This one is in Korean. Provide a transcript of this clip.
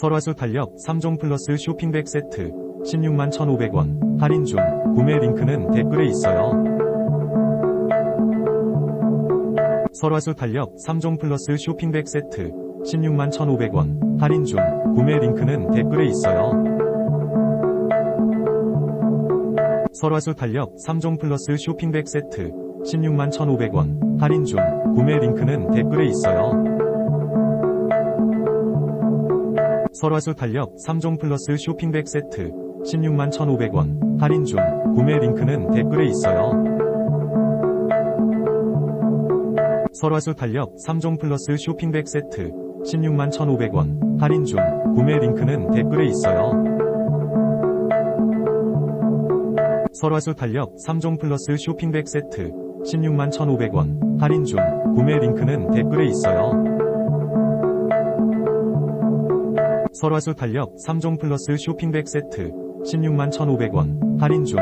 설화수 탄력 3종 플러스 쇼핑백 세트 16만 1,500원 할인 중 구매 링크는 댓글에 있어요. 설화수 탄력 3종 플러스 쇼핑백 세트 16만 1,500원 할인 중 구매 링크는 댓글에 있어요. 설화수 탄력 3종 플러스 쇼핑백 세트 16만 1,500원 할인 중 구매 링크는 댓글에 있어요. 설화수 탄력 3종 플러스 쇼핑백 세트 16만 1,500원 할인 중 구매 링크는 댓글에 있어요. 설화수 탄력 3종 플러스 쇼핑백 세트 16만 1,500원 할인 중 구매 링크는 댓글에 있어요. 설화수 탄력 3종 플러스 쇼핑백 세트 16만 1,500원 할인 중 구매 링크는 댓글에 있어요. 설화수 탄력 3종 플러스 쇼핑백 세트 16만 1,500원. 할인 중